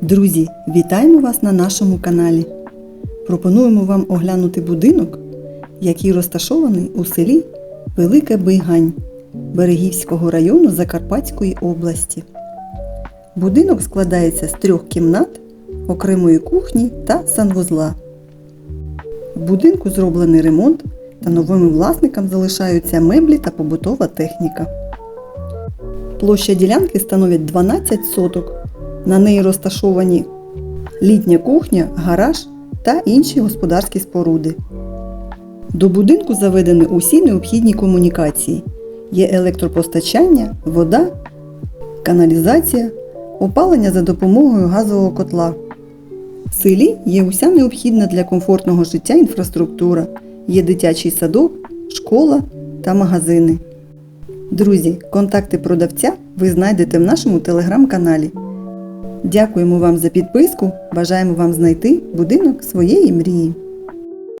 Друзі, вітаємо вас на нашому каналі. Пропонуємо вам оглянути будинок, який розташований у селі Велика Байгань Берегівського району Закарпатської області. Будинок складається з трьох кімнат, окремої кухні та санвузла. В будинку зроблений ремонт та новими власникам залишаються меблі та побутова техніка. Площа ділянки становить 12 соток. На неї розташовані літня кухня, гараж та інші господарські споруди. До будинку заведені усі необхідні комунікації. Є електропостачання, вода, каналізація, опалення за допомогою газового котла. В селі є уся необхідна для комфортного життя інфраструктура. Є дитячий садок, школа та магазини. Друзі, контакти продавця ви знайдете в нашому телеграм-каналі. Дякуємо вам за підписку. Бажаємо вам знайти будинок своєї мрії.